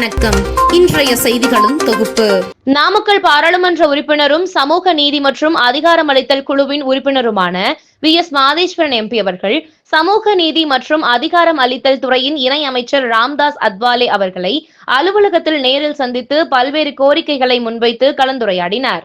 வணக்கம். இன்றைய செய்திகளும் தொகுப்பு. நாமக்கல் பாராளுமன்ற உறுப்பினரும் சமூக நீதி மற்றும் அதிகாரமளித்தல் குழுவின் உறுப்பினருமான வி. எஸ். மாதேஸ்வரன் எம்பி அவர்கள் சமூக நீதி மற்றும் அதிகாரம் அளித்தல் துறையின் இணை அமைச்சர் ராம்தாஸ் அத்வாலே அவர்களை அலுவலகத்தில் நேரில் சந்தித்து பல்வேறு கோரிக்கைகளை முன்வைத்து கலந்துரையாடினார்.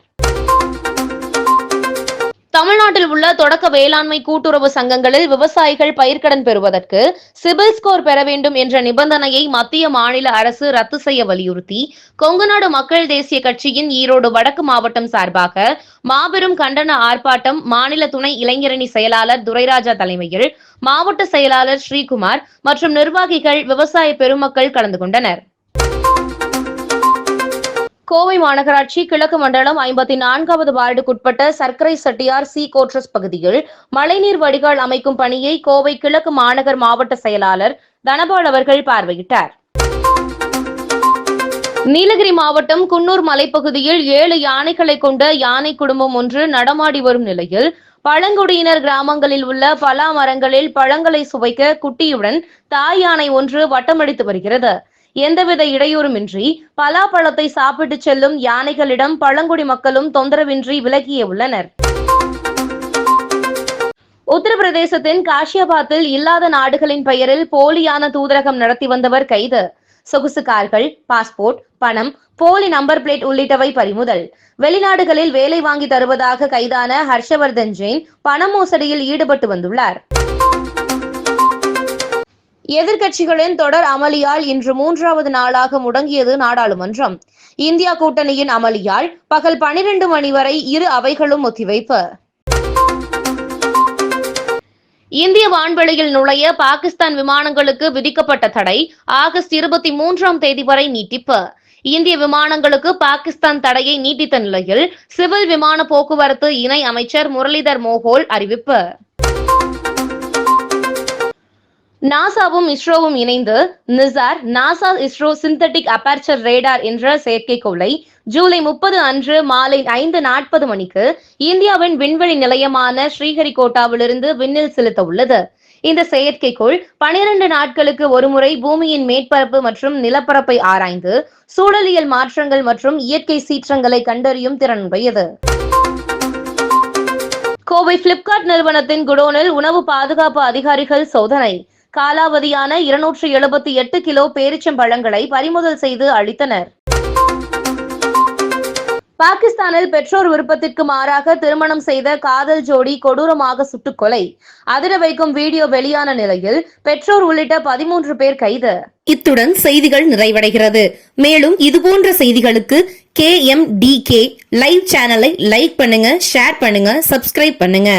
தமிழ்நாட்டில் உள்ள தொடக்க வேளாண்மை கூட்டுறவு சங்கங்களில் விவசாயிகள் பயிர்க்கடன் பெறுவதற்கு சிபில் ஸ்கோர் பெற வேண்டும் என்ற நிபந்தனையை மத்திய மாநில அரசு ரத்து செய்ய வலியுறுத்தி கொங்குநாடு மக்கள் தேசிய கட்சியின் ஈரோடு வடக்கு மாவட்டம் சார்பாக மாபெரும் கண்டன ஆர்ப்பாட்டம் மாநில துணை இளைஞரணி செயலாளர் துரைராஜா தலைமையில் மாவட்ட செயலாளர் ஸ்ரீகுமார் மற்றும் நிர்வாகிகள் விவசாய பெருமக்கள் கலந்து கொண்டனர். கோவை மாநகராட்சி கிழக்கு மண்டலம் ஐம்பத்தி நான்காவது வார்டுக்குட்பட்ட சர்க்கரை சட்டியார் சி கோட்ரஸ் பகுதியில் மழைநீர் வடிகால் அமைக்கும் பணியை கோவை கிழக்கு மாநகர் மாவட்ட செயலாளர் தனபால் அவர்கள் பார்வையிட்டார். நீலகிரி மாவட்டம் குன்னூர் மலைப்பகுதியில் ஏழு யானைகளை கொண்ட யானை குடும்பம் ஒன்று நடமாடி வரும் நிலையில் பழங்குடியினர் கிராமங்களில் உள்ள பலா மரங்களில் பழங்களை சுவைக்க குட்டியுடன் தாய் யானை ஒன்று வட்டமடித்து வருகிறது. எந்தவித இடையூறுமின்றி பலாப்பழத்தை சாப்பிட்டு செல்லும் யானைகளிடம் பழங்குடி மக்களும் தொந்தரவின்றி விலகியே உள்ளனர். உத்தரப்பிரதேசத்தின் காஷியாபாத்தில் இல்லாத நாடுகளின் பெயரில் போலியான தூதரகம் நடத்தி வந்தவர் கைது. சொகுசு கார்கள் பாஸ்போர்ட் பணம் போலி நம்பர் பிளேட் உள்ளிட்டவை பறிமுதல். வெளிநாடுகளில் வேலை வாங்கி தருவதாக கைதான ஹர்ஷவர்தன் ஜெயின் பண மோசடியில் ஈடுபட்டு வந்துள்ளார். எதிர்க்கட்சிகளின் தொடர் அமளியால் இன்று மூன்றாவது நாளாக முடங்கியது நாடாளுமன்றம். இந்தியா கூட்டணியின் அமளியால் பகல் பனிரெண்டு மணி வரை இரு அவைகளும் ஒத்திவைப்பு. இந்திய வான்வெளியில் நுழைய பாகிஸ்தான் விமானங்களுக்கு விதிக்கப்பட்ட தடை ஆகஸ்ட் இருபத்தி மூன்றாம் தேதி வரை நீட்டிப்பு. இந்திய விமானங்களுக்கு பாகிஸ்தான் தடையை நீட்டித்த நிலையில் சிவில் விமான போக்குவரத்து இணை அமைச்சர் முரளிதர் மோகோல் அறிவிப்பு. நாசாவும் இஸ்ரோவும் இணைந்து NISAR NASA ISRO synthetic aperture radar என்ற செயற்கைக்கோளை ஜூலை முப்பது அன்று மாலை ஐந்து நாற்பது மணிக்கு இந்தியாவின் விண்வெளி நிலையமான ஸ்ரீஹரிகோட்டாவிலிருந்து விண்ணில் செலுத்த உள்ளது இந்த செயற்கைக்கோள் பனிரெண்டு நாட்களுக்கு ஒருமுறை பூமியின் மேற்பரப்பு மற்றும் நிலப்பரப்பை ஆராய்ந்து சூழலியல் மாற்றங்கள் மற்றும் இயற்கை சீற்றங்களை கண்டறியும் திறனுடையது கோவை பிளிப்கார்ட் நிறுவனத்தின் குடோனில் உணவு பாதுகாப்பு அதிகாரிகள் சோதனை. காலாவதியான இருநூற்று எழுபத்தி எட்டு கிலோ பேரிச்சம்பழங்களை பறிமுதல் செய்து அளித்தனர். பாகிஸ்தானில் பெற்றோர் விருப்பத்திற்கு மாறாக திருமணம் செய்த காதல் ஜோடி கொடூரமாக சுட்டுக்கொலை. அதிர வைக்கும் வீடியோ வெளியான நிலையில் பெற்றோர் உள்ளிட்ட பதிமூன்று பேர் கைது. இத்துடன் செய்திகள் நிறைவடைகிறது. மேலும் இதுபோன்ற செய்திகளுக்கு K M D K live சேனலை லைக் பண்ணுங்க ஷேர் பண்ணுங்க சப்ஸ்கிரைப் பண்ணுங்க.